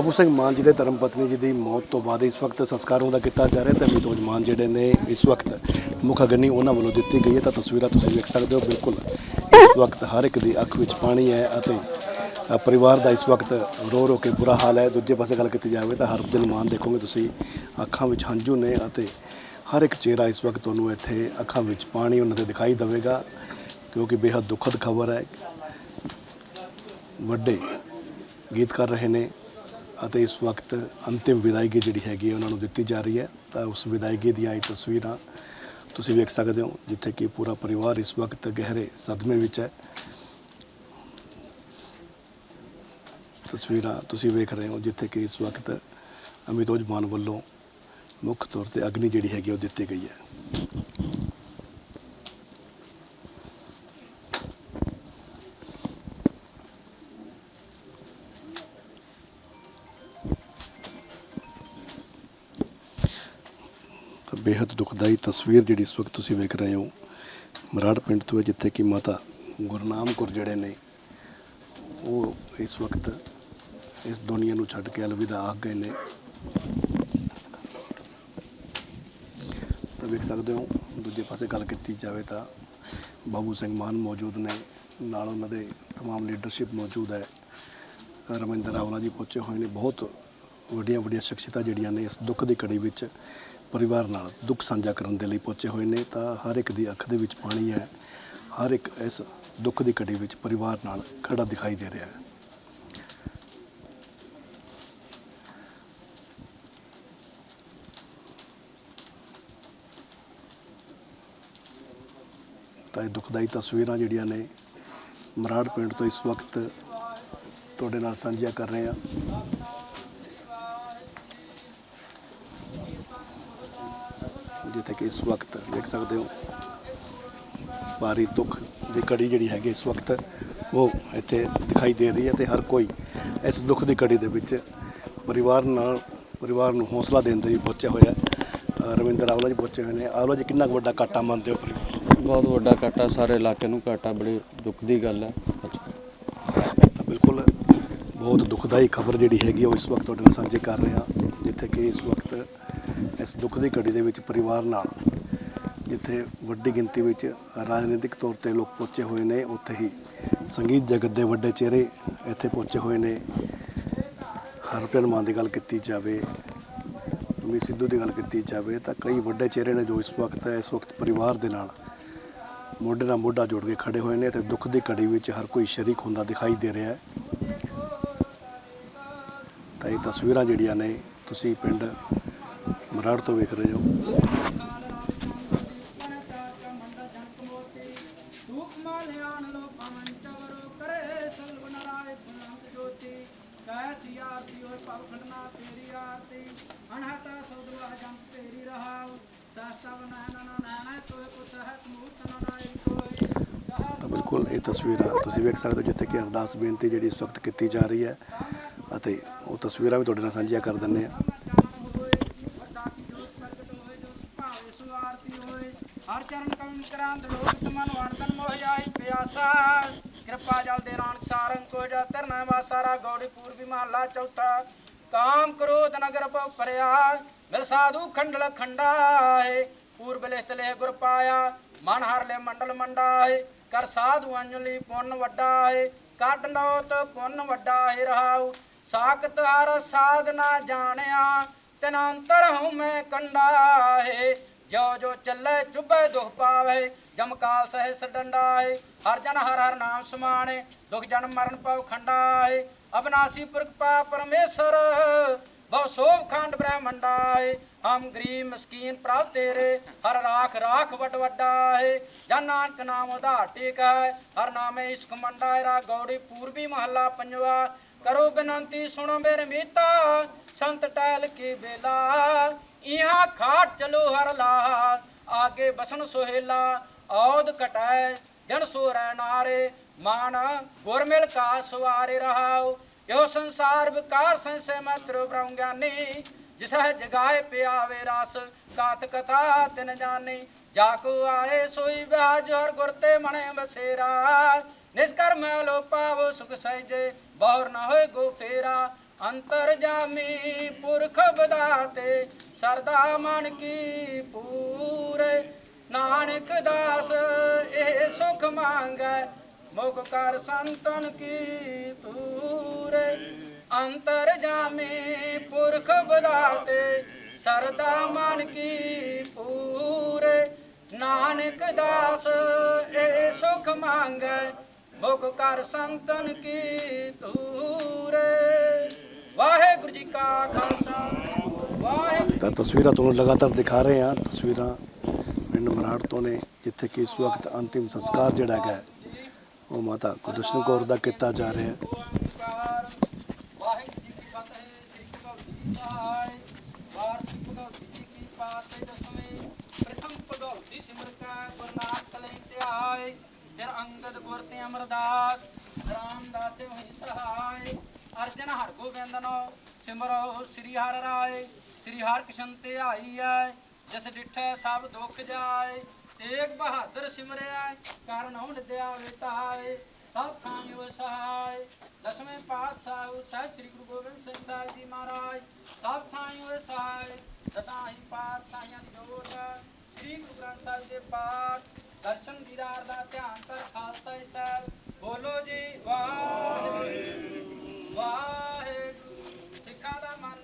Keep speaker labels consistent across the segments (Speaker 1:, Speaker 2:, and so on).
Speaker 1: ਬਾਬੂ ਸਿੰਘ ਮਾਨ ਜੀ ਦੇ ਧਰਮ ਪਤਨੀ ਜੀ ਦੀ ਮੌਤ ਤੋਂ ਬਾਅਦ ਇਸ ਵਕਤ ਸੰਸਕਾਰ ਉਹਦਾ ਕੀਤਾ ਜਾ ਰਿਹਾ ਤੇ ਮਿਤੋਜ ਮਾਨ ਜਿਹੜੇ ਨੇ ਇਸ ਵਕਤ ਮੁੱਖ ਅਗਨੀ ਉਹਨਾਂ ਵੱਲੋਂ ਦਿੱਤੀ ਗਈ ਹੈ। ਤਾਂ ਤਸਵੀਰਾਂ ਤੁਸੀਂ ਵੇਖ ਸਕਦੇ ਹੋ, ਬਿਲਕੁਲ ਇਸ ਵਕਤ ਹਰ ਇੱਕ ਦੀ ਅੱਖ ਵਿੱਚ ਪਾਣੀ ਹੈ ਅਤੇ ਪਰਿਵਾਰ ਦਾ ਇਸ ਵਕਤ ਰੋ ਰੋ ਕੇ ਬੁਰਾ ਹਾਲ ਹੈ। ਦੂਜੇ ਪਾਸੇ ਗੱਲ ਕੀਤੀ ਜਾਵੇ ਤਾਂ ਹਰ ਦਿਨ ਮਾਨ ਦੇਖੋਗੇ ਤੁਸੀਂ, ਅੱਖਾਂ ਵਿੱਚ ਹੰਝੂ ਨੇ ਅਤੇ ਹਰ ਇੱਕ ਚਿਹਰਾ ਇਸ ਵਕਤ ਤੁਹਾਨੂੰ ਇੱਥੇ ਅੱਖਾਂ ਵਿੱਚ ਪਾਣੀ ਉਹਨਾਂ ਦੇ ਦਿਖਾਈ ਦੇਵੇਗਾ, ਕਿਉਂਕਿ ਬੇहद ਦੁਖਦ ਖਬਰ ਹੈ। ਵੱਡੇ ਗੀਤ ਕਰ ਰਹੇ ਨੇ ਅਤੇ ਇਸ ਵਕਤ ਅੰਤਿਮ ਵਿਦਾਇਗੀ ਜਿਹੜੀ ਹੈਗੀ ਉਹਨਾਂ ਨੂੰ ਦਿੱਤੀ ਜਾ ਰਹੀ ਹੈ। ਤਾਂ ਉਸ ਵਿਦਾਇਗੀ ਦੀਆਂ ਇਹ ਤਸਵੀਰਾਂ ਤੁਸੀਂ ਵੇਖ ਸਕਦੇ ਹੋ, ਜਿੱਥੇ ਕਿ ਪੂਰਾ ਪਰਿਵਾਰ ਇਸ ਵਕਤ ਗਹਿਰੇ ਸਦਮੇ ਵਿੱਚ ਹੈ। ਤਸਵੀਰਾਂ ਤੁਸੀਂ ਵੇਖ ਰਹੇ ਹੋ, ਜਿੱਥੇ ਕਿ ਇਸ ਵਕਤ ਅਮਿਤੋਜ ਮਾਨ ਵੱਲੋਂ ਮੁੱਖ ਤੌਰ ਤੇ ਅਗਨੀ ਜਿਹੜੀ ਹੈਗੀ ਉਹ ਦਿੱਤੀ ਗਈ ਹੈ। ਬੇਹੱਦ ਦੁਖਦਾਈ ਤਸਵੀਰ ਜਿਹੜੀ ਇਸ ਵਕਤ ਤੁਸੀਂ ਵੇਖ ਰਹੇ ਹੋ। ਮਰਾੜ ਪਿੰਡ ਤੋਂ ਹੈ, ਜਿੱਥੇ ਕਿ ਮਾਤਾ ਗੁਰਨਾਮ ਕੌਰ ਜਿਹੜੇ ਨੇ, ਉਹ ਇਸ ਵਕਤ ਇਸ ਦੁਨੀਆ ਨੂੰ ਛੱਡ ਕੇ ਅਲਵਿਦਾ ਆ ਗਏ ਨੇ। ਤਾਂ ਵੇਖ ਸਕਦੇ ਹੋ, ਦੂਜੇ ਪਾਸੇ ਗੱਲ ਕੀਤੀ ਜਾਵੇ ਤਾਂ ਬਾਬੂ ਸਿੰਘ ਮਾਨ ਮੌਜੂਦ ਨੇ, ਨਾਲ ਉਹਨਾਂ ਦੇ तमाम ਲੀਡਰਸ਼ਿਪ ਮੌਜੂਦ ਹੈ। ਰਮਿੰਦਰ ਆਵਲਾ ਜੀ ਪਹੁੰਚੇ ਹੋਏ ਨੇ, ਬਹੁਤ ਵੱਡੀਆਂ ਵੱਡੀਆਂ ਸ਼ਖਸੀਅਤਾਂ ਜਿਹੜੀਆਂ ਨੇ ਇਸ ਦੁੱਖ ਦੀ ਘੜੀ ਵਿੱਚ ਪਰਿਵਾਰ ਨਾਲ ਦੁੱਖ ਸਾਂਝਾ ਕਰਨ ਦੇ ਲਈ ਪਹੁੰਚੇ ਹੋਏ ਨੇ, ਤਾਂ ਹਰ ਇੱਕ ਦੀ ਅੱਖ ਦੇ ਵਿੱਚ ਪਾਣੀ ਹੈ। ਹਰ ਇੱਕ ਇਸ ਦੁੱਖ ਦੀ ਘੜੀ ਵਿੱਚ ਪਰਿਵਾਰ ਨਾਲ ਖੜਾ ਦਿਖਾਈ ਦੇ ਰਿਹਾ ਹੈ। ਤਾਂ ਇਹ ਦੁਖਦਾਈ ਤਸਵੀਰਾਂ ਜਿਹੜੀਆਂ ਨੇ, ਮਰਾੜ ਪਿੰਡ ਤੋਂ ਇਸ ਵਕਤ ਤੁਹਾਡੇ ਨਾਲ ਸਾਂਝੀਆਂ ਕਰ ਰਹੇ ਹਾਂ। ਜਿੱਥੇ ਕਿ ਇਸ ਵਕਤ ਦੇਖ ਸਕਦੇ ਹੋ ਭਾਰੀ ਦੁੱਖ ਦੀ ਕੜੀ ਜਿਹੜੀ ਹੈਗੀ ਇਸ ਵਕਤ ਉਹ ਇੱਥੇ ਦਿਖਾਈ ਦੇ ਰਹੀ ਹੈ ਤੇ ਹਰ ਕੋਈ ਇਸ ਦੁੱਖ ਦੀ ਕੜੀ ਦੇ ਵਿੱਚ ਪਰਿਵਾਰ ਨਾਲ ਪਰਿਵਾਰ ਨੂੰ ਹੌਸਲਾ ਦੇਣ ਦੇ ਲਈ ਪਹੁੰਚਿਆ ਹੋਇਆ ਹੈ। ਰਵਿੰਦਰ ਆਵਲਾ ਜੀ ਪਹੁੰਚੇ ਹੋਏ ਨੇ। ਆਵਲਾ ਜੀ ਕਿੰਨਾ ਵੱਡਾ ਘਾਟਾ ਮੰਨਦੇ ਹੋ ਪਰਿਵਾਰ?
Speaker 2: ਬਹੁਤ ਵੱਡਾ ਘਾਟਾ ਸਾਰੇ ਇਲਾਕੇ ਨੂੰ ਘਾਟਾ ਬੜੀ ਦੁੱਖ ਦੀ ਗੱਲ ਹੈ।
Speaker 1: ਬਿਲਕੁਲ ਬਹੁਤ ਦੁਖਦਾਈ ਖਬਰ ਜਿਹੜੀ ਹੈਗੀ ਉਹ ਇਸ ਵਕਤ ਤੁਹਾਡੇ ਨਾਲ ਸਾਂਝੀ ਕਰ ਰਹੇ ਹਾਂ ਜਿੱਥੇ ਕਿ ਇਸ ਵਕਤ ਇਸ ਦੁੱਖ ਦੀ ਘੜੀ ਦੇ ਵਿੱਚ ਪਰਿਵਾਰ ਨਾਲ, ਜਿੱਥੇ ਵੱਡੀ ਗਿਣਤੀ ਵਿੱਚ ਰਾਜਨੀਤਿਕ ਤੌਰ ਤੇ ਲੋਕ ਪਹੁੰਚੇ ਹੋਏ ਨੇ, ਉੱਥੇ ਹੀ ਸੰਗੀਤ ਜਗਤ ਦੇ ਵੱਡੇ ਚਿਹਰੇ ਇੱਥੇ ਪਹੁੰਚੇ ਹੋਏ ਨੇ। ਹਰਪ੍ਰੀਤ ਮਾਨ ਦੀ ਗੱਲ ਕੀਤੀ ਜਾਵੇ ਮੀ ਸਿੱਧੂ ਦੀ ਗੱਲ ਕੀਤੀ ਜਾਵੇ, ਤਾਂ ਕਈ ਵੱਡੇ ਚਿਹਰੇ ਨੇ ਜੋ ਇਸ ਵਕਤ ਇਸ ਵਕਤ ਪਰਿਵਾਰ ਦੇ ਨਾਲ ਮੋਢੇ ਨਾਲ ਮੋਢਾ ਜੋੜ ਕੇ ਖੜੇ ਹੋਏ ਨੇ ਤੇ ਦੁੱਖ ਦੀ ਘੜੀ ਵਿੱਚ ਹਰ ਕੋਈ ਸ਼ਰੀਕ ਹੁੰਦਾ ਦਿਖਾਈ ਦੇ ਰਿਹਾ ਹੈ। ਤਾਂ ਇਹ ਤਸਵੀਰਾਂ ਜਿਹੜੀਆਂ ਨੇ, ਤੁਸੀਂ ਪਿੰਡ ਮਰਾੜ ਤੋਂ ਵੇਖ ਰਹੇ ਹੋ। ਤਾਂ ਬਿਲਕੁਲ ਇਹ ਤਸਵੀਰਾਂ ਤੁਸੀਂ ਵੇਖ ਸਕਦੇ ਹੋ ਜਿੱਥੇ ਕਿ ਅਰਦਾਸ ਬੇਨਤੀ ਜਿਹੜੀ ਇਸ ਵਕਤ ਕੀਤੀ ਜਾ ਰਹੀ ਹੈ ਅਤੇ ਉਹ ਤਸਵੀਰਾਂ ਵੀ ਤੁਹਾਡੇ ਨਾਲ ਸਾਂਝੀਆਂ ਕਰ ਦਿੰਦੇ ਆ
Speaker 3: ਹਰ ਚਰਨ ਕਵਨ ਕਰਾਂਦ ਲੋਕ ਮਨ ਵਣਤਨ ਮੋਹ ਆਈ ਪਿਆਸਾ। ਕਿਰਪਾ ਜਲ ਦੇ ਰਾਣ ਸਾਰੰਗ ਕੋ ਜਾ ਤਰਨਾ ਵਾਸਾਰਾ ਗੌੜੀ ਪੂਰਬੀ ਮਹਲਾ ਚੌਥਾ। ਕਾਮ ਕ੍ਰੋਧ ਨਗਰ ਪਉ ਪਰਿਆ ਮਿਲ ਸਾਧੂ ਖੰਡਲ ਖੰਡਾ ਹੈ ਪੂਰਬ ਲਿਖਤ ਲੈ ਗੁਰ ਪਾਇਆ, ਮਨ ਹਰ ਲੈ ਮੰਡਲ ਮੰਡਾ ਹੈ ਕਰ ਸਾਧੂ ਅੰਜਲੀ ਪੁੰਨ ਵੱਡਾ ਹੈ ਕੱਢ ਨੋਤ ਪੁੰਨ ਵੱਡਾ ਹੈ ਰਹਾਉ। ਸਾਖਤ ਹਰ ਸਾਧਨਾ ਜਾਣਿਆ ਤਿਨ ਹਉ ਮੈਂ ਕੰਡਾ ਜੋ ਜੋ ਚੱਲੇ ਚੁੱਭੇ ਦੁਖ ਪਾਵੇ ਜਮਕਾਲ ਸਹਿਸ ਡੰਡਾ ਹੈ ਹਰ ਜਨ ਹਰ ਹਰ ਨਾਮ ਸਮਾਣੇ, ਦੁਖ ਜਨ ਮਰਨ ਪਉ ਖੰਡਾ ਅਬਨਾਸੀ ਪੁਰਖ ਪਾ ਪਰਮੇਸ਼ਰ, ਬਹੁ ਸੋਭ ਖੰਡ ਬ੍ਰਹਮੰਡਾ ਹੈ ਹਮ ਗਰੀਬ ਮਸਕੀਨ ਪ੍ਰਭ ਤੇਰੇ, ਹਰ ਰਾਖ ਰਾਖ ਵਡ ਵੱਡਾ ਹੈ ਜਨ ਨਾਨਕ ਨਾਮ ਉਧਾਰ ਟੇਕ ਹੈ, ਹਰ ਨਾਮੇ ਇਸਕ ਮੰਡਾ ਰਾ ਗੌੜੀ ਪੂਰਬੀ ਮਹੱਲਾ ਪੰਜਵਾ ਕਰੋ ਬੇਨੰਤੀ ਸੁਣੋ ਮੇਰੇ ਮੀਤਾ, ਸੰਤ ਟਹਿਲ ਕੇ ਬੇਲਾ ਇਹਾਂ ਖਾਟ ਚਲੋ ਹਰ ਲਾ, ਆਗੇ ਬਸਨ ਸੁਹੇਲਾ, ਔਦ ਕਟੈ ਜਨ ਸੋਰੈ ਨਾਰੇ ਮਾਨ ਗੁਰ ਮਿਲ ਕਾ ਸਵਾਰੇ ਰਹਾਉ, ਇਹੋ ਸੰਸਾਰ ਵਿਕਾਰ ਸੰਸੇ ਮਤਰ ਬ੍ਰਹਮ ਗਿਆਨੀ, ਜਿਸ ਹੈ ਜਗਾਏ ਪਿਆਵੇ ਰਸ ਕਾਤ ਕਥਾ ਤਿਨ ਜਾਣੀ ਜਾ ਕੋ ਆਏ ਸੋਈ ਵਿਆਜ ਹਰ ਗੁਰ ਤੇ ਮਣੇ ਬਸੇਰਾ ਨਿਸਕਰ ਮੈਂ ਪਾਵੋ ਸੁਖ ਸਹਿਜੇ, ਬਹੁਰ ਨਾ ਹੋਏ ਗੋ ਫੇਰਾ। ਅੰਤਰ ਜਾਮੀ ਪੁਰਖ ਬਦਾਤੇ, ਸਰਦਾ ਮਨ ਕੀ ਪੂਰੇ। ਨਾਨਕ ਦਾਸ, ਇਹ ਸੁਖ ਮੰਗੈ, ਮੁਖ ਕਰ ਸੰਤਨ ਕੀ ਪੂਰੇ। ਅੰਤਰ ਜਾਮੀ ਪੁਰਖ ਬਦਾਤੇ, ਸਰਦਾ ਮਨ ਕੀ ਪੂਰੇ। ਨਾਨਕ ਦਾਸ, ਇਹ ਸੁਖ ਮੰਗੈ ਮੁਖ ਕਰ ਸੰਤਨ ਕੀ ਤੂਰੇ ਵਾਹਿਗੁਰੂ ਜੀ ਕਾ ਖਾਲਸਾ ਵਾਹਿਗੁਰੂ
Speaker 1: ਤਾਂ ਤਸਵੀਰਾਂ ਤੁਹਾਨੂੰ ਲਗਾਤਾਰ ਦਿਖਾ ਰਹੇ ਹਾਂ। ਤਸਵੀਰਾਂ ਪਿੰਡ ਮਰਾੜ ਤੋਂ ਨੇ ਜਿੱਥੇ ਕਿ ਇਸ ਵਕਤ ਅੰਤਿਮ ਸੰਸਕਾਰ ਜਿਹੜਾ ਹੈ, ਉਹ ਮਾਤਾ ਗੁਰਦਰਸ਼ਨ ਕੌਰ ਦਾ ਕੀਤਾ ਜਾ ਰਿਹਾ ਹੈ।
Speaker 3: ਪਾਸੇ ਦਸਵੇਂ ਪ੍ਰਥਮ ਸਿਮਰਤਾ ਗੁਰਨਾਥ ਕਲੇ ਫਿਰ ਅੰਗਦ ਗੁਰ ਤੇ ਅਮਰਦਾਸ, ਰਾਮਦਾਸੇ ਹੋਈ ਸਹਾਇ, ਅਰਜਨ ਹਰ ਗੋਬਿੰਦਨੋ ਸਿਮਰੋ ਸ੍ਰੀ ਹਰਿ ਰਾਏ, ਸ੍ਰੀ ਹਰਿ ਕ੍ਰਿਸ਼ਨ ਤੇ ਆਈ ਐ, ਜਿਸ ਡਿਠੈ ਸਭ ਦੁੱਖ ਜਾਏ, ਤੇਗ ਬਹਾਦਰ ਸਿਮਰਿਆ, ਕਰਨ ਹੁਣ ਦਿਆ ਵਿਤਾਏ, ਸਭ ਥਾਂ ਉਹ ਸਹਾਇ, ਦਸਵੇਂ ਪਾਤਸ਼ਾਹ ਸਾਹਿਬ ਸ੍ਰੀ ਗੁਰੂ ਗੋਬਿੰਦ ਸਿੰਘ ਸਾਹਿਬ ਜੀ ਮਹਾਰਾਜ, ਸਭ ਥਾਂ ਉਹ ਸਹਾਇ ਦਸਾਂ ਹੀ ਪਾਤਸ਼ਾਹਾਂ ਦੀ ਜੋਤ ਸ੍ਰੀ ਗੁਰੂ ਗ੍ਰੰਥ ਸਾਹਿਬ ਦੇ ਪਾਠ ਦਰਸ਼ਨ ਦੀਦਾਰ ਦਾ ਧਿਆਨ ਕਰ ਖਾਲਸਾ ਸਾਹਿਬ। ਬੋਲੋ ਜੀ, ਵਾਹਿਗੁਰੂ ਵਾਹਿਗੁਰੂ। ਸਿੱਖਾਂ ਦਾ ਮਨ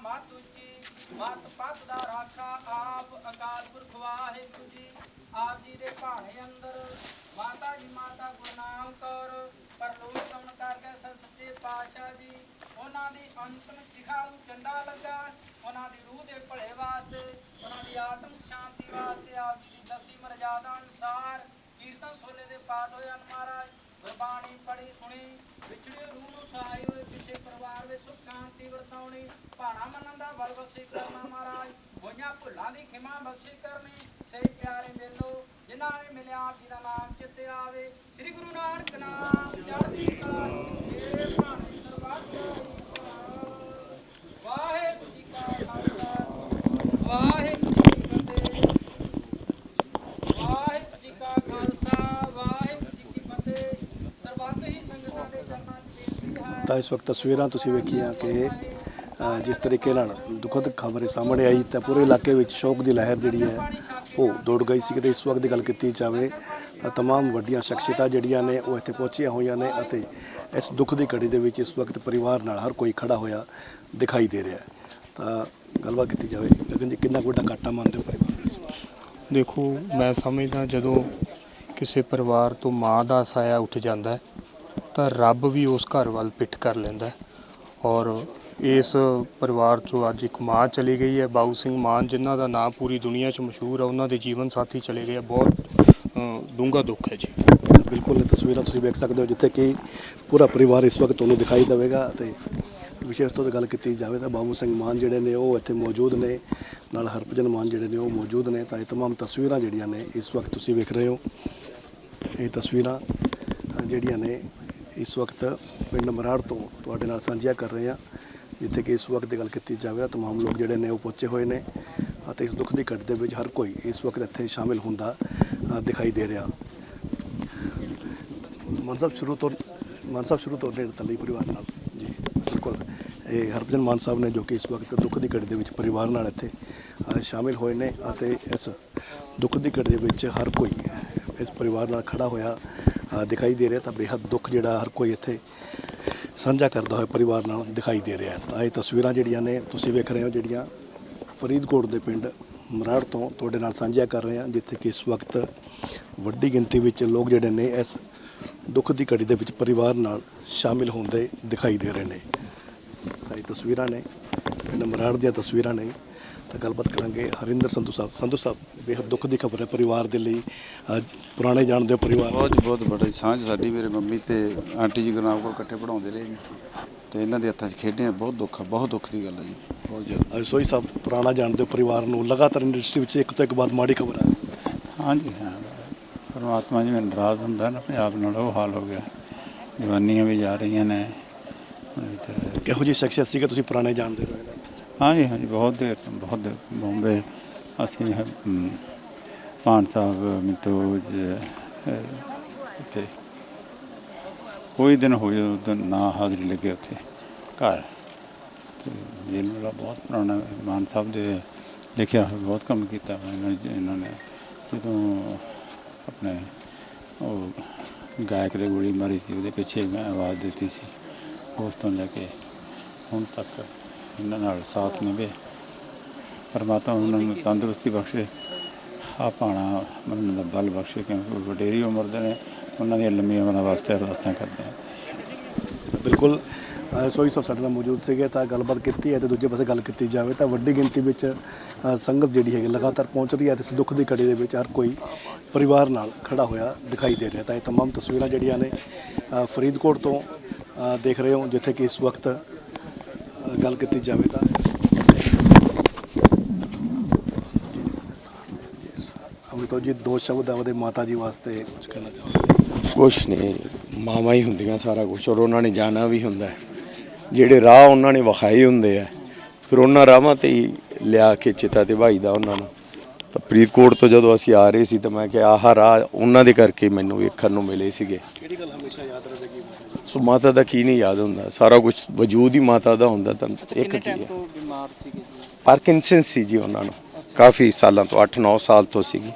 Speaker 3: ਮਤ ਉੱਚੀ। ਮਤ ਪਤ ਦਾ ਰਾਖਾ ਆਪ ਅਕਾਲ ਪੁਰਖ ਵਾਹਿਗੁਰੂ ਜੀ। ਆਪ ਜੀ ਦੇ ਭਾਣੇ ਅੰਦਰ ਮਾਤਾ ਜੀ, ਮਾਤਾ ਗੁਰਨਾਮ ਕੌਰ, ਪਰਲੋਕ ਗਮਨ ਕਰਕੇ ਸੱਚੇ ਪਾਤਸ਼ਾਹ ਜੀ। ਉਹਨਾਂ ਦੀ ਅੰਤਮ ਚਿਖਾ ਨੂੰ ਚੰਡਾ ਲੱਗਾ। ਉਹਨਾਂ ਦੀ ਰੂਹ ਦੇ ਭਲੇ ਵਾਸਤੇ, ਉਹਨਾਂ ਦੀ ਆਤਮ ਸ਼ਾਂਤੀ ਵਾਸਤੇ ਆਪ ਜੀ ਦਸੀ ਮਰਜ਼ਾਦਾ ਅਨੁਸਾਰ ਕੀਰਤਨ ਸੋਲੇ ਦੇ ਪਾਠ ਹੋਏ ਹਨ ਮਹਾਰਾਜ, ਗੁਰਬਾਣੀ ਪੜ੍ਹੀ, ਸੁਣੀ, ਵਿਛੜੇ ਰੂਹ ਨੂੰ ਸਹਾਈ ਹੋਏ ਪਿਛੇ ਪਰਿਵਾਰ ਵਿੱਚ ਸੁਖ ਸ਼ਾਂਤੀ ਵਰਤਾਉਣੀ, ਭਾਣਾ ਮੰਨਣ ਦਾ ਬਲ ਬਖਸ਼ੀ ਕਰਨਾ ਮਹਾਰਾਜ ਹੋਈਆਂ ਭੁੱਲਾਂ ਦੀ ਖਿਮਾ ਬਖਸ਼ੀ ਕਰਨੀ ਸਹੀ ਪਿਆਰੇ ਮੇਲੋ, ਜਿਨ੍ਹਾਂ ਨੇ ਮਿਲਿਆ ਆਪ ਜੀ ਦਾ ਨਾਮ ਚਿੱਤੇ ਆਵੇ, ਸ੍ਰੀ ਗੁਰੂ ਨਾਨਕ ਨਾਮ ਚੜ੍ਹਦੀ ਕਲਾ ਇਹ ਭਾਣੇ ਸਰਬੱਤ ਵਾਹਿਗੁਰੂ ਜੀ ਕਾ ਖਾਲਸਾ, ਵਾਹਿਗੁਰੂ ਜੀ ਕੀ ਫਤਿਹ ਵਾਹਿਗੁਰੂ ਜੀ ਕਾ ਖਾਲਸਾ ਵਾਹਿਗੁਰੂ ਜੀ ਕੀ ਫਤਿਹ ਸਰਬੱਤ ਹੀ ਸੰਗਤਾਂ ਦੇ ਚਰਨਾਂ 'ਚ ਬੇਨਤੀ ਹੈ
Speaker 1: ਤਾਂ ਇਸ ਵਕਤ ਤਸਵੀਰਾਂ ਤੁਸੀਂ ਵੇਖੀਆਂ ਕਿ ਅ, ਜਿਸ ਤਰੀਕੇ ਨਾਲ ਦੁਖਦ ਖਬਰ ਸਾਹਮਣੇ ਆਈ ਤਾਂ ਪੂਰੇ ਇਲਾਕੇ ਵਿੱਚ ਸ਼ੋਕ ਦੀ ਲਹਿਰ ਜਿਹੜੀ ਹੈ ਉਹ ਦੌੜ ਗਈ ਸੀ ਕਿਤੇ ਇਸ ਵਕਤ ਦੀ ਗੱਲ ਕੀਤੀ ਜਾਵੇ ਤਾਂ तमाम ਵੱਡੀਆਂ ਸ਼ਖਸੀਅਤਾਂ ਜਿਹੜੀਆਂ ਨੇ ਉਹ ਇੱਥੇ ਪਹੁੰਚੀਆਂ ਹੋਈਆਂ ਨੇ ਅਤੇ ਇਸ ਦੁੱਖ ਦੀ ਘੜੀ ਦੇ ਵਿੱਚ ਇਸ ਵਕਤ ਪਰਿਵਾਰ ਨਾਲ ਹਰ ਕੋਈ ਖੜਾ ਹੋਇਆ ਦਿਖਾਈ ਦੇ ਰਿਹਾ ਹੈ ਤਾਂ ਗੱਲਬਾਤ ਕੀਤੀ ਜਾਵੇ ਲੇਕਿਨ ਜੀ ਕਿੰਨਾ ਕੁ ਵੱਡਾ ਘਾਟਾ ਮੰਨਦੇ ਹੋ ਪਰਿਵਾਰ ਵਿੱਚ
Speaker 4: ਦੇਖੋ ਮੈਂ ਸਮਝਦਾ ਜਦੋਂ ਕਿਸੇ ਪਰਿਵਾਰ ਤੋਂ ਮਾਂ ਦਾ ਸਾਇਆ ਉੱਠ ਜਾਂਦਾ ਹੈ ਤਾਂ ਰੱਬ ਵੀ ਉਸ ਘਰ ਵੱਲ ਪਿੱਠ ਕਰ ਲੈਂਦਾ ਹੈ ਔਰ ਇਸ ਪਰਿਵਾਰ ਚੋਂ ਅੱਜ ਇੱਕ ਮਾਂ ਚਲੀ ਗਈ ਹੈ ਬਾਊ ਸਿੰਘ ਮਾਨ ਜਿਨ੍ਹਾਂ ਦਾ ਨਾਮ ਪੂਰੀ ਦੁਨੀਆ 'ਚ ਮਸ਼ਹੂਰ ਹੈ ਉਹਨਾਂ ਦੇ ਜੀਵਨ ਸਾਥੀ ਚਲੇ ਗਏ ਹੈ। ਬਹੁਤ ਡੂੰਘਾ ਦੁੱਖ ਹੈ ਜੀ
Speaker 1: ਤਾਂ ਬਿਲਕੁਲ ਇਹ ਤਸਵੀਰਾਂ ਤੁਸੀਂ ਵੇਖ ਸਕਦੇ ਹੋ ਜਿੱਥੇ ਕਿ ਪੂਰਾ ਪਰਿਵਾਰ ਇਸ ਵਕਤ ਤੁਹਾਨੂੰ ਦਿਖਾਈ ਦੇਵੇਗਾ ਅਤੇ ਵਿਸ਼ੇਸ਼ ਤੌਰ ਤੇ ਗੱਲ ਕੀਤੀ ਜਾਵੇ ਤਾਂ ਬਾਬੂ ਸਿੰਘ ਮਾਨ ਜਿਹੜੇ ਨੇ ਉਹ ਇੱਥੇ ਮੌਜੂਦ ਨੇ ਨਾਲ ਹਰਭਜਨ ਮਾਨ ਜਿਹੜੇ ਨੇ ਉਹ ਮੌਜੂਦ ਨੇ ਤਾਂ ਇਹ तमाम ਤਸਵੀਰਾਂ ਜਿਹੜੀਆਂ ਨੇ ਇਸ ਵਕਤ ਤੁਸੀਂ ਵੇਖ ਰਹੇ ਹੋ ਇਹ ਤਸਵੀਰਾਂ ਅ, ਜਿਹੜੀਆਂ ਨੇ ਇਸ ਵਕਤ ਪਿੰਡ ਮਰਾੜ ਤੋਂ ਤੁਹਾਡੇ ਨਾਲ ਸਾਂਝੀਆਂ ਕਰ ਰਹੇ ਹਾਂ ਜਿੱਥੇ ਕਿ ਇਸ ਵਕਤ ਦੀ ਗੱਲ ਕੀਤੀ ਜਾਵੇ ਤਾਂ तमाम ਲੋਕ ਜਿਹੜੇ ਨੇ ਉਹ ਪਹੁੰਚੇ ਹੋਏ ਨੇ ਅਤੇ ਇਸ ਦੁੱਖ ਦੀ ਘੜੀ ਦੇ ਵਿੱਚ ਹਰ ਕੋਈ ਇਸ ਵਕਤ ਇੱਥੇ ਸ਼ਾਮਿਲ ਹੁੰਦਾ ਅ, ਦਿਖਾਈ ਦੇ ਰਿਹਾ ਮਾਨ ਸਾਹਿਬ ਸ਼ੁਰੂ ਤੋਂ ਮਾਨ ਸਾਹਿਬ ਸ਼ੁਰੂ ਤੋਂ ਨੇੜੇ ਤਲੀ ਪਰਿਵਾਰ ਨਾਲ ਜੀ ਬਿਲਕੁਲ ਇਹ ਹਰਭਜਨ ਮਾਨ ਸਾਹਿਬ ਨੇ ਜੋ ਕਿ ਇਸ ਵਕਤ ਦੁੱਖ ਦੀ ਘੜੀ ਦੇ ਵਿੱਚ ਪਰਿਵਾਰ ਨਾਲ ਇੱਥੇ ਅ, ਸ਼ਾਮਿਲ ਹੋਏ ਨੇ ਅਤੇ ਇਸ ਦੁੱਖ ਦੀ ਘੜੀ ਦੇ ਵਿੱਚ ਹਰ ਕੋਈ ਇਸ ਪਰਿਵਾਰ ਨਾਲ ਖੜਾ ਹੋਇਆ ਅ, ਦਿਖਾਈ ਦੇ ਰਿਹਾ ਤਾਂ ਬੇਹੱਦ ਦੁੱਖ ਜਿਹੜਾ ਹਰ ਕੋਈ ਇੱਥੇ ਸਾਂਝਾ ਕਰਦਾ ਹੋਇਆ ਪਰਿਵਾਰ ਨਾਲ ਦਿਖਾਈ ਦੇ ਰਿਹਾ ਤਾਂ ਇਹ ਤਸਵੀਰਾਂ ਜਿਹੜੀਆਂ ਨੇ ਤੁਸੀਂ ਵੇਖ ਰਹੇ ਹੋ ਜਿਹੜੀਆਂ ਫਰੀਦਕੋਟ ਦੇ ਪਿੰਡ ਮਰਾੜ ਤੋਂ ਤੁਹਾਡੇ ਨਾਲ ਸਾਂਝੀਆਂ ਕਰ ਰਹੇ ਹਾਂ, ਜਿੱਥੇ ਕਿ ਇਸ ਵਕਤ ਵੱਡੀ ਗਿਣਤੀ ਵਿੱਚ ਲੋਕ ਜਿਹੜੇ ਨੇ ਇਸ ਦੁੱਖ ਦੀ ਘੜੀ ਦੇ ਵਿੱਚ ਪਰਿਵਾਰ ਨਾਲ ਸ਼ਾਮਿਲ ਹੁੰਦੇ ਦਿਖਾਈ ਦੇ ਰਹੇ ਨੇ। ਤਾਂ ਇਹ ਤਸਵੀਰਾਂ ਨੇ, ਪਿੰਡ ਮਰਾੜ ਦੀਆਂ ਤਸਵੀਰਾਂ ਨੇ। ਤਾਂ ਗੱਲਬਾਤ ਕਰਾਂਗੇ। ਹਰਿੰਦਰ ਸੰਧੂ ਸਾਹਿਬ। ਸੰਧੂ ਸਾਹਿਬ ਬੇਹੱਦ ਦੁੱਖ ਦੀ ਖਬਰ ਹੈ ਪਰਿਵਾਰ ਦੇ ਲਈ। ਅਹ ਪੁਰਾਣੇ ਜਾਣਦੇ ਹੋ ਪਰਿਵਾਰ।
Speaker 5: ਬਹੁਤ ਬਹੁਤ ਬੜੀ ਸਾਂਝ ਸਾਡੀ ਮੇਰੇ ਮੰਮੀ ਤੇ ਆਂਟੀ ਜੀ ਗੁਰਨਾਮ ਕੋਲ ਇਕੱਠੇ ਪੜਾਉਂਦੇ ਰਹੇ ਜੀ ਤੇ ਇਹਨਾਂ ਦੇ ਹੱਥਾਂ 'ਚ ਖੇਡੇ ਆ, ਬਹੁਤ ਦੁੱਖ ਆ ਬਹੁਤ ਦੁੱਖ ਦੀ ਗੱਲ ਹੈ ਜੀ। ਬਹੁਤ ਜ਼ਿਆਦਾ।
Speaker 1: ਅਹ ਸੋਈ ਸਾਹਿਬ ਪੁਰਾਣਾ ਜਾਣਦੇ ਹੋ ਪਰਿਵਾਰ ਨੂੰ। ਲਗਾਤਾਰ ਇੰਡਸਟਰੀ ਵਿੱਚ ਇੱਕ ਤੋਂ ਇੱਕ ਬਾਅਦ ਮਾੜੀ ਖਬਰ ਆ। ਰਹੀ ਹੈ।
Speaker 5: ਹਾਂਜੀ ਹਾਂ। ਪਰਮਾਤਮਾ ਜੀ ਮੈਨੂੰ ਨਾਰਾਜ਼ ਹੁੰਦਾ ਨਾ ਪੰਜਾਬ ਨਾਲ ਉਹ ਹਾਲ ਹੋ ਗਿਆ। ਜਵਾਨੀਆਂ ਵੀ ਜਾ ਰਹੀਆਂ ਨੇ। ਹੁਣ ਇੱਧਰ
Speaker 1: ਕਿਹੋ ਜਿਹੀ ਸ਼ਖਸੀਅਤ ਸੀ ਕਿ ਤੁਸੀਂ ਪੁਰਾਣੇ ਜਾਣਦੇ ਹੋ? ਨੂੰ?
Speaker 5: ਹਾਂਜੀ ਹਾਂਜੀ ਬਹੁਤ ਦੇਰ ਤੋਂ ਬਹੁਤ ਦੇਰ ਬੰਬੇ। ਅਸੀਂ ਹਮ, ਪਾਨ ਸਾਹਿਬ ਮਿਤੋਜ ਅਹ, ਉੱਥੇ। ਕੋਈ ਦਿਨ ਹੋ ਜਾ ਉਦੋਂ ਨਾ ਹਾਜ਼ਰੀ ਲੱਗੇ ਉੱਥੇ ਘਰ। ਤੇ ਜੇਲ੍ਹ ਵਾਲਾ ਬਹੁਤ ਪੁਰਾਣਾ ਹੈ। ਮਾਨ ਸਾਹਿਬ ਦੇ ਲਿਖਿਆ ਹੋਇਆ ਬਹੁਤ ਕੰਮ ਕੀਤਾ ਹੋਇਆ ਇਹਨਾਂ ਨੇ- ਇਹਨਾਂ ਨੇ। ਜਦੋਂ ਆਪਣੇ ਉਹ ਗਾਇਕ ਦੇ ਗੋਲੀ ਮਾਰੀ ਸੀ ਉਹਦੇ ਪਿੱਛੇ ਮੈਂ ਆਵਾਜ਼ ਦਿੱਤੀ ਸੀ ਉਸ ਤੋਂ ਲੈ ਕੇ ਹੁਣ ਤੱਕ। ਇਹਨਾਂ ਨਾਲ ਸਾਥ ਨਿਭੇ ਪਰਮਾਤਮਾ ਉਹਨਾਂ ਨੂੰ ਤੰਦਰੁਸਤੀ ਬਖਸ਼ੇ ਆ ਪਾਣਾ ਮੰਨਣ ਦਾ ਬਲ ਬਖਸ਼ੇ ਕਿਉਂਕਿ ਉਹ ਵਡੇਰੀ ਉਮਰ ਦੇ ਨੇ ਉਹਨਾਂ ਦੀਆਂ ਲੰਮੀਆਂ ਉਮਰਾਂ ਵਾਸਤੇ ਅਰਦਾਸਾਂ ਕਰਦੇ ਹਾਂ
Speaker 1: ਤਾਂ ਬਿਲਕੁਲ ਅ, ਸੋਈ ਸਾਹਿਬ ਸਾਡੇ ਨਾਲ ਮੌਜੂਦ ਸੀਗੇ ਤਾਂ ਗੱਲਬਾਤ ਕੀਤੀ ਹੈ ਤੇ ਦੂਜੇ ਪਾਸੇ ਗੱਲ ਕੀਤੀ ਜਾਵੇ ਤਾਂ ਵੱਡੀ ਗਿਣਤੀ ਵਿੱਚ ਅ, ਸੰਗਤ ਜਿਹੜੀ ਹੈਗੀ ਲਗਾਤਾਰ ਪਹੁੰਚ ਰਹੀ ਹੈ ਤੇ ਇਸ ਦੁੱਖ ਦੀ ਘੜੀ ਦੇ ਵਿੱਚ ਹਰ ਕੋਈ ਪਰਿਵਾਰ ਨਾਲ ਖੜਾ ਹੋਇਆ ਦਿਖਾਈ ਦੇ ਰਿਹਾ ਤਾਂ ਇਹ तमाम ਤਸਵੀਰਾਂ ਜਿਹੜੀਆਂ ਨੇ ਅ, ਫਰੀਦਕੋਟ ਤੋਂ ਅ, ਦੇਖ ਰਹੇ ਹੋ ਜਿੱਥੇ ਕਿ ਇਸ ਵਕਤ ਅ, ਗੱਲ ਕੀਤੀ ਜਾਵੇ ਤਾਂ। ਅਮਿਤੋ ਜੀ ਦੋ ਸ਼ਬਦ ਆਪਦੇ ਮਾਤਾ ਜੀ ਵਾਸਤੇ ਕੁਝ ਕਹਿਣਾ ਚਾਹੁੰਦੇ
Speaker 6: ਕੁਛ ਨਹੀਂ ਮਾਵਾਂ ਹੀ ਹੁੰਦੀਆਂ ਸਾਰਾ ਕੁਝ ਔਰ ਉਹਨਾਂ ਨੇ ਜਾਣਾ ਵੀ ਹੁੰਦਾ। ਜਿਹੜੇ ਰਾਹ ਉਹਨਾਂ ਨੇ ਵਿਖਾਏ ਹੁੰਦੇ ਆ ਫਿਰ ਉਹਨਾਂ ਰਾਹਾਂ ਤੇ ਹੀ ਲਿਆ ਕੇ ਚਿਤਾ ਤੇ ਭਾਈਦਾ ਉਹਨਾਂ ਨੂੰ। ਤਾਂ ਫਰੀਦਕੋਟ ਤੋਂ ਜਦੋਂ ਅਸੀਂ ਆ ਰਹੇ ਸੀ ਤਾਂ ਮੈਂ ਕਿਹਾ ਆਹ ਰਾਹ ਉਹਨਾਂ ਦੇ ਕਰਕੇ ਮੈਨੂੰ ਵੇਖਣ ਨੂੰ ਮਿਲੇ ਸੀਗੇ।
Speaker 1: ਕਿਹੜੀ ਗੱਲ ਹਮੇਸ਼ਾ ਯਾਦ
Speaker 6: ਸੋ ਮਾਤਾ ਦਾ ਕੀ ਨਹੀਂ ਯਾਦ ਹੁੰਦਾ? ਸਾਰਾ ਕੁਝ ਵਜੂਦ ਹੀ ਮਾਤਾ ਦਾ ਹੁੰਦਾ ਤਾਂ ਇੱਕ ਕੀ ਹੈ?
Speaker 3: ਤੋਂ ਬਿਮਾਰ ਸੀਗੇ ਜੀ?
Speaker 6: ਪਾਰਕਿੰਸਨ ਸੀ ਜੀ ਉਹਨਾਂ ਨੂੰ। ਕਾਫੀ ਸਾਲਾਂ ਤੋਂ 8-9 ਸਾਲ ਤੋਂ ਸੀਗੀ।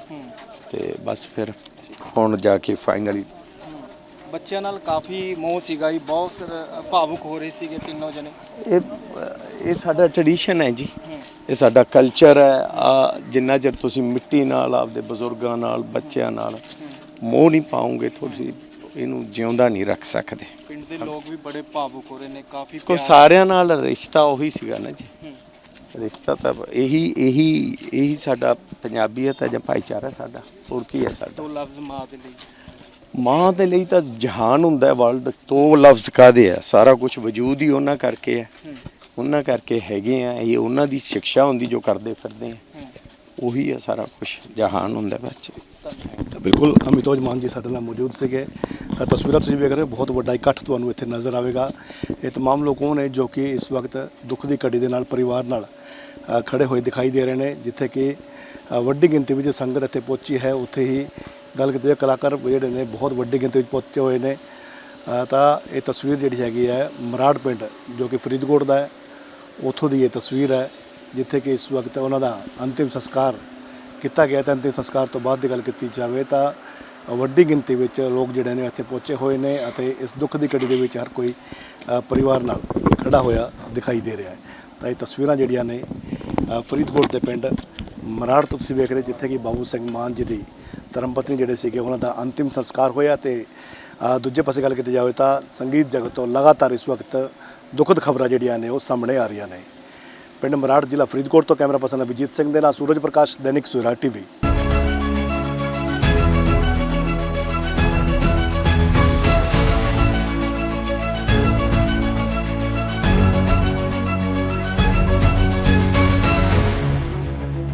Speaker 6: ਤੇ ਬਸ ਫਿਰ ਹੁਣ ਜਾ ਕੇ ਫਾਈਨਲੀ
Speaker 3: ਬੱਚਿਆਂ ਨਾਲ ਕਾਫੀ ਮੋਹ ਸੀਗਾ ਜੀ ਬਹੁਤ ਭਾਵੁਕ ਹੋ ਰਹੇ ਸੀਗੇ ਤਿੰਨੋਂ ਜਣੇ।
Speaker 6: ਇਹ ਇਹ ਸਾਡਾ ਟ੍ਰੈਡੀਸ਼ਨ ਹੈ ਜੀ। ਇਹ ਸਾਡਾ ਕਲਚਰ ਹੈ। ਆ ਜਿੰਨਾ ਚਿਰ ਤੁਸੀਂ ਮਿੱਟੀ ਨਾਲ ਆਪਦੇ ਬਜ਼ੁਰਗਾਂ ਨਾਲ ਬੱਚਿਆਂ ਨਾਲ ਮੋਹ ਨਹੀਂ ਪਾਉਂਗੇ ਤੁਸੀਂ ਇਹਨੂੰ ਜਿਉਂਦਾ ਨਹੀਂ ਰੱਖ ਸਕਦੇ।
Speaker 3: ਪਿੰਡ ਦੇ ਲੋਕ ਵੀ ਬੜੇ ਭਾਵੁਕ ਹੋ ਰਹੇ ਨੇ ਕਾਫੀ
Speaker 6: ਕੋ ਸਾਰਿਆਂ ਨਾਲ ਰਿਸ਼ਤਾ ਉਹੀ ਸੀਗਾ ਨਾ ਜੀ। ਰਿਸ਼ਤਾ ਤਾਂ ਇਹੀ ਇਹੀ ਇਹੀ ਸਾਡਾ ਪੰਜਾਬੀਅਤ ਹੈ ਜਾਂ ਭਾਈਚਾਰਾ ਸਾਡਾ ਹੋਰ ਕੀ ਹੈ ਸਾਡਾ?
Speaker 3: ਦੋ ਲਫ਼ਜ਼ ਮਾਂ ਦੇ ਲਈ।
Speaker 6: ਮਾਂ ਦੇ ਲਈ ਤਾਂ ਜਹਾਨ ਹੁੰਦਾ ਹੈ ਵਰਲਡ ਤੋਂ ਲਫ਼ਜ਼ ਕਾਦੇ ਆ? ਸਾਰਾ ਕੁਝ ਵਜੂਦ ਹੀ ਉਹਨਾਂ ਕਰਕੇ ਹੈ। ਉਹਨਾਂ ਕਰਕੇ ਹੈਗੇ ਆ ਇਹ ਉਹਨਾਂ ਦੀ ਸਿੱਖਿਆ ਹੁੰਦੀ ਜੋ ਕਰਦੇ ਫਿਰਦੇ ਆ। ਉਹੀ ਹੈ ਸਾਰਾ ਕੁਝ ਜਹਾਨ ਹੁੰਦਾ ਬੱਚੇ।
Speaker 1: ਬਿਲਕੁਲ ਅਮਿਤੋਜ ਮਾਨ ਜੀ ਸਾਡੇ ਨਾਲ ਮੌਜੂਦ ਸੀਗੇ। ਤਾਂ ਤਸਵੀਰਾਂ ਤੁਸੀਂ ਵੇਖ ਰਹੇ ਹੋ ਬਹੁਤ ਵੱਡਾ ਇਕੱਠ ਤੁਹਾਨੂੰ ਇੱਥੇ ਨਜ਼ਰ ਆਵੇਗਾ ਇਹ तमाम ਲੋਕ ਉਹ ਨੇ ਜੋ ਕਿ ਇਸ ਵਕਤ ਦੁੱਖ ਦੀ ਘੜੀ ਦੇ ਨਾਲ ਪਰਿਵਾਰ ਨਾਲ ਅ, ਖੜੇ ਹੋਏ ਦਿਖਾਈ ਦੇ ਰਹੇ ਨੇ ਜਿੱਥੇ ਕਿ ਅ, ਵੱਡੀ ਗਿਣਤੀ ਵਿੱਚ ਸੰਗਤ ਇੱਥੇ ਪਹੁੰਚੀ ਹੈ ਉੱਥੇ ਹੀ ਗੱਲ ਕੀਤੀ ਜਾਵੇ ਕਲਾਕਾਰ ਜਿਹੜੇ ਨੇ ਬਹੁਤ ਵੱਡੀ ਗਿਣਤੀ ਵਿੱਚ ਪਹੁੰਚੇ ਹੋਏ ਨੇ ਅ, ਤਾਂ ਇਹ ਤਸਵੀਰ ਜਿਹੜੀ ਹੈਗੀ ਹੈ ਮਰਾੜ ਪਿੰਡ ਜੋ ਕਿ ਫਰੀਦਕੋਟ ਦਾ ਹੈ ਉੱਥੋਂ ਦੀ ਇਹ ਤਸਵੀਰ ਹੈ ਜਿੱਥੇ ਕਿ ਇਸ ਵਕਤ ਉਹਨਾਂ ਦਾ ਅੰਤਿਮ ਸੰਸਕਾਰ ਕੀਤਾ ਗਿਆ ਤਾਂ ਅੰਤਿਮ ਸੰਸਕਾਰ ਤੋਂ ਬਾਅਦ ਦੀ ਗੱਲ ਕੀਤੀ ਜਾਵੇ ਤਾਂ ਵੱਡੀ ਗਿਣਤੀ ਵਿੱਚ ਲੋਕ ਜਿਹੜੇ ਨੇ ਇੱਥੇ ਪਹੁੰਚੇ ਹੋਏ ਨੇ ਅਤੇ ਇਸ ਦੁੱਖ ਦੀ ਘੜੀ ਦੇ ਵਿੱਚ ਹਰ ਕੋਈ ਪਰਿਵਾਰ ਨਾਲ ਖੜਾ ਹੋਇਆ ਦਿਖਾਈ ਦੇ ਰਿਹਾ ਹੈ। ਤਾਂ ਇਹ ਤਸਵੀਰਾਂ ਜਿਹੜੀਆਂ ਨੇ ਫਰੀਦਕੋਟ ਦੇ ਪਿੰਡ ਮਰਾੜ ਤੋਂ ਤੁਸੀਂ ਵੇਖ ਰਹੇ ਜਿੱਥੇ ਕਿ ਬਾਬੂ ਸਿੰਘ ਮਾਨ ਜੀ ਦੀ ਧਰਮਪਤਨੀ ਜਿਹੜੇ ਸੀਗੇ, ਉਹਨਾਂ ਦਾ ਅੰਤਿਮ ਸੰਸਕਾਰ ਹੋਇਆ ਤੇ ਦੂਜੇ ਪਾਸੇ ਗੱਲ ਕੀਤੀ ਜਾਵੇ ਤਾਂ ਸੰਗੀਤ ਜਗਤ ਤੋਂ ਲਗਾਤਾਰ ਇਸ ਵਕਤ ਦੁਖਦ ਖਬਰਾਂ ਜਿਹੜੀਆਂ ਨੇ ਉਹ ਸਾਹਮਣੇ ਆ ਰਹੀਆਂ ਨੇ। ਪਿੰਡ ਮਰਾੜ ਜ਼ਿਲ੍ਹਾ ਫਰੀਦਕੋਟ ਤੋਂ ਕੈਮਰਾ ਪਰਸਨ ਅਭਿਜੀਤ ਸਿੰਘ ਦੇ ਨਾਲ ਸੂਰਜ ਪ੍ਰਕਾਸ਼, ਦੈਨਿਕ ਸਵੇਰਾ ਟੀਵੀ।